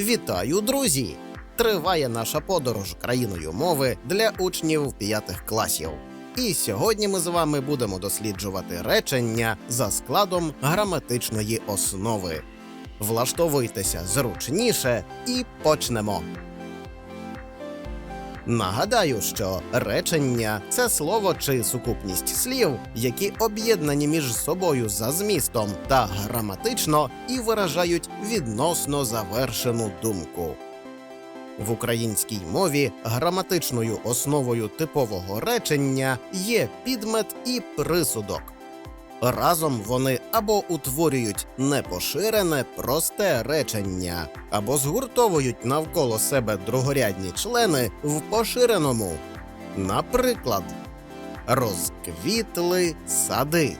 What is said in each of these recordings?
Вітаю, друзі! Триває наша подорож країною мови для учнів п'ятих класів. І сьогодні ми з вами будемо досліджувати речення за складом граматичної основи. Влаштовуйтеся зручніше і почнемо. Нагадаю, що речення це слово чи сукупність слів, які об'єднані між собою за змістом та граматично і виражають відносно завершену думку. В українській мові граматичною основою типового речення є підмет і присудок. Разом вони або утворюють непоширене просте речення, або згуртовують навколо себе другорядні члени в поширеному. Наприклад, розквітли сади.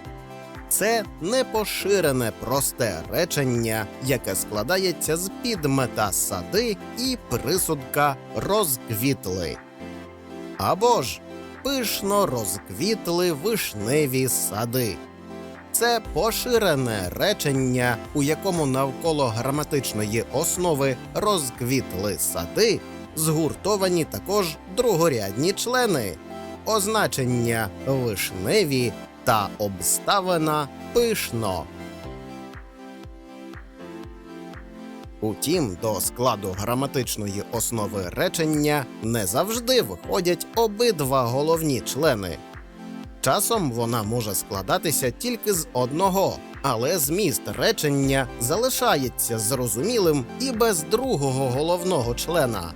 Це непоширене просте речення, яке складається з підмета сади і присудка розквітли. Або ж пишно розквітли вишневі сади. Це поширене речення, у якому навколо граматичної основи розквітли сади, згуртовані також другорядні члени, означення вишневі та обставина пишно. Утім, до складу граматичної основи речення не завжди виходять обидва головні члени. Часом вона може складатися тільки з одного, але зміст речення залишається зрозумілим і без другого головного члена.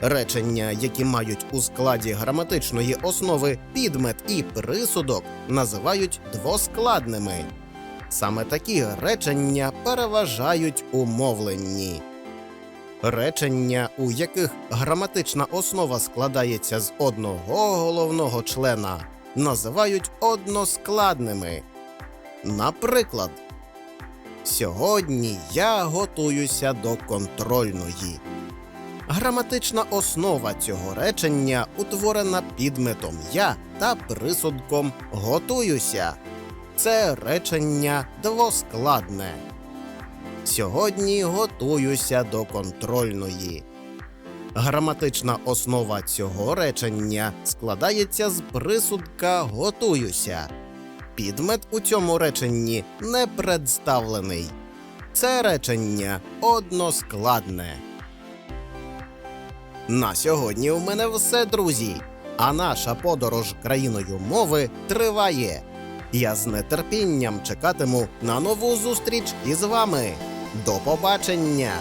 Речення, які мають у складі граматичної основи підмет і присудок, називають двоскладними. Саме такі речення переважають у мовленні. Речення, у яких граматична основа складається з одного головного члена, називають односкладними. Наприклад, Сьогодні я готуюся до контрольної. Граматична основа цього речення утворена підметом я та присудком готуюся. Це речення двоскладне. Сьогодні готуюся до контрольної. Граматична основа цього речення складається з присудка готуюся. Підмет у цьому реченні не представлений. Це речення односкладне. На сьогодні у мене все, друзі. А наша подорож країною мови триває. Я з нетерпінням чекатиму на нову зустріч із вами. До побачення!